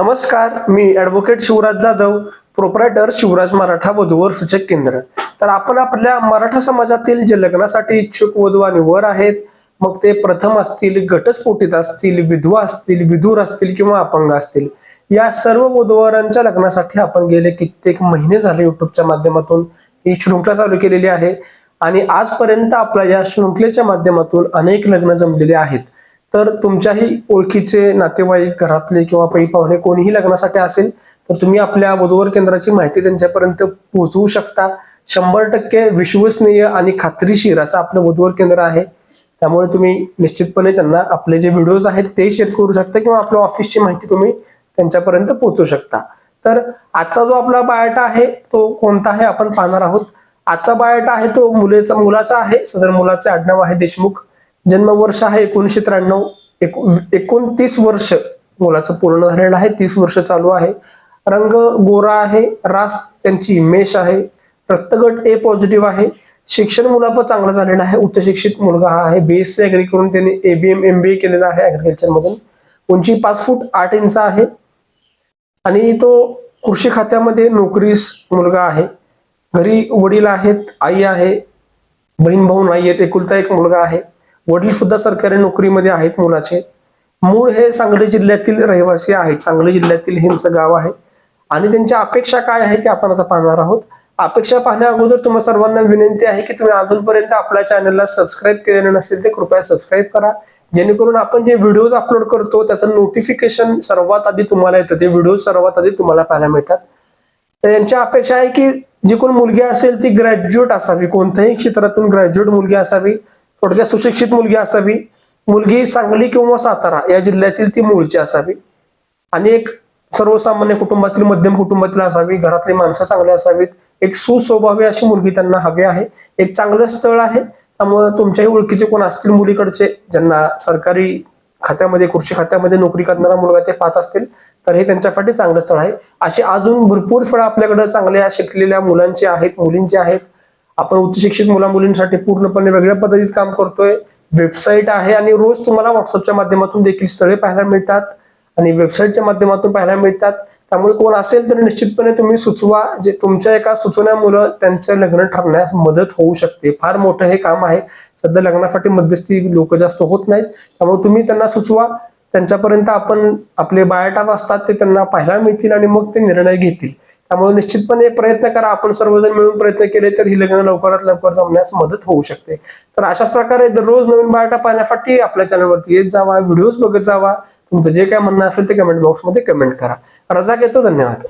नमस्कार मी advocate Shivraj Jadhav proprietor Shivraj Maratha वधूवर सूचक केंद्र. तर आपण आपल्या मराठा समाजातील जे लग्नासाठी इच्छुक वधू आणि वर आहेत मग ते प्रथम असतील घटस्फोटीत असतील विधवा असतील विधूर असतील किंवा अपंग असतील या सर्व वधूवरांच्या लग्नासाठी आपण गेले कित्येक महिने झाले युट्यूबच्या माध्यमातून. ही शृंखला चालू केलेली आहे आणि आजपर्यंत आपल्या या शृंखलेच्या माध्यमातून अनेक लग्न जमलेले आहेत. तर तुमच्याही ओळखीचे नातेवाईक घरातले किंवा पै पाहुणे कोणीही लग्नासाठी असेल तर तुम्ही आपल्या वधूवर केंद्राची माहिती त्यांच्यापर्यंत पोहोचवू शकता. शंभर टक्के विश्वसनीय आणि खात्रीशीर असं आपलं वधूवर केंद्र आहे. त्यामुळे तुम्ही निश्चितपणे त्यांना आपले जे व्हिडिओज आहेत ते शेअर करू शकता किंवा आपल्या ऑफिसची माहिती तुम्ही त्यांच्यापर्यंत पोहोचवू शकता. तर आजचा जो आपला बायोटा आहे तो कोणता आहे आपण पाहणार आहोत. आजचा बायोटा आहे तो मुलेचा मुलाचा आहे. सदर मुलाचे आडनाव आहे देशमुख. जन्मवर्ष आहे एकोणीसशे त्र्याण्णव. एको- एकोणतीस वर्ष मुलाचं पूर्ण झालेलं आहे. तीस वर्ष चालू आहे. रंग गोरा आहे. रास त्यांची मेष आहे. रक्तगट ए पॉझिटिव्ह आहे. शिक्षण मुलाचं चांगलं झालेलं आहे. उच्च शिक्षित मुलगा हा आहे. बीएससी अग्री करून त्यांनी एबीएम एम बी ए केलेला आहे ऍग्रिकल्चर मधून. उंची पाच फूट आठ इंच आहे. आणि तो कृषी खात्यामध्ये नोकरीस मुलगा आहे. घरी वडील आहेत. आई आहे. बहीण भाऊ नाही आहेत. एकुलता एक मुलगा आहे. वडील सुद्धा सरकारी नोकरीमध्ये आहेत मुलाचे. मूळ हे सांगली जिल्ह्यातील रहिवासी आहेत. सांगली जिल्ह्यातील हे गाव आहे. आणि त्यांच्या अपेक्षा काय आहे ते आपण आता पाहणार आहोत. अपेक्षा पाहण्या अगोदर तुम्हा सर्वांना विनंती आहे की तुम्ही अजूनपर्यंत आपल्या चॅनलला सबस्क्राईब केलेलं नसेल ते कृपया सबस्क्राईब करा. जेणेकरून आपण जे व्हिडिओज अपलोड करतो त्याचं नोटिफिकेशन सर्वात आधी तुम्हाला येतं. ते व्हिडिओ सर्वात आधी तुम्हाला पाहायला मिळतात. तर यांच्या अपेक्षा आहे की जी कोण मुलगी असेल ती ग्रॅज्युएट असावी. कोणत्याही क्षेत्रातून ग्रॅज्युएट मुलगी असावी. थोडक्यात सुशिक्षित मुलगी असावी. मुलगी सांगली किंवा सातारा या जिल्ह्यातील ती मूळची असावी. आणि एक सर्वसामान्य कुटुंबातील मध्यम कुटुंबातील असावी घरातली माणसं चांगली असावीत. एक सुस्वभावी अशी मुलगी त्यांना हवी आहे. एक चांगलं स्थळ आहे. त्यामुळे तुमच्याही ओळखीचे कोण असतील मुलीकडचे ज्यांना सरकारी खात्यामध्ये कृषी खात्यामध्ये नोकरी करणारा मुलगा ते पाहत असतील तर हे त्यांच्यासाठी चांगलं स्थळ आहे. अशी अजून भरपूर फळं आपल्याकडे चांगल्या शिकलेल्या मुलांचे आहेत मुलींचे आहेत. आपण उच्च शिक्षित मुला मुलींसाठी पूर्णपणे वेगळ्या पद्धतीत काम करतोय. वेबसाईट आहे आणि रोज तुम्हाला व्हॉट्सअपच्या माध्यमातून देखील स्थळे पाहायला मिळतात आणि वेबसाईटच्या माध्यमातून पाहायला मिळतात. त्यामुळे कोण असेल तर निश्चितपणे तुम्ही सुचवा जे तुमच्या एका सुचवण्यामुळे त्यांचं लग्न ठरण्यास मदत होऊ शकते. फार मोठं हे काम आहे. सध्या लग्नासाठी मध्यस्थी लोक जास्त होत नाहीत. त्यामुळे तुम्ही त्यांना सुचवा. त्यांच्यापर्यंत आपण आपले बायोटाप असतात ते त्यांना पाहायला मिळतील आणि मग ते निर्णय घेतील. त्यामुळे निश्चितपणे प्रयत्न करा. आपण सर्वजण मिळून प्रयत्न केले तर ही लग्न लवकरात लवकर जमण्यास मदत होऊ शकते. तर अशाच प्रकारे दररोज नवीन बायोटा पाहण्यासाठी आपल्या चॅनलवरती येत जावा व्हिडिओज बघत जावा. तुमचं जे काय म्हणणं असेल ते कमेंट बॉक्समध्ये कमेंट करा. रजा घेतो. धन्यवाद.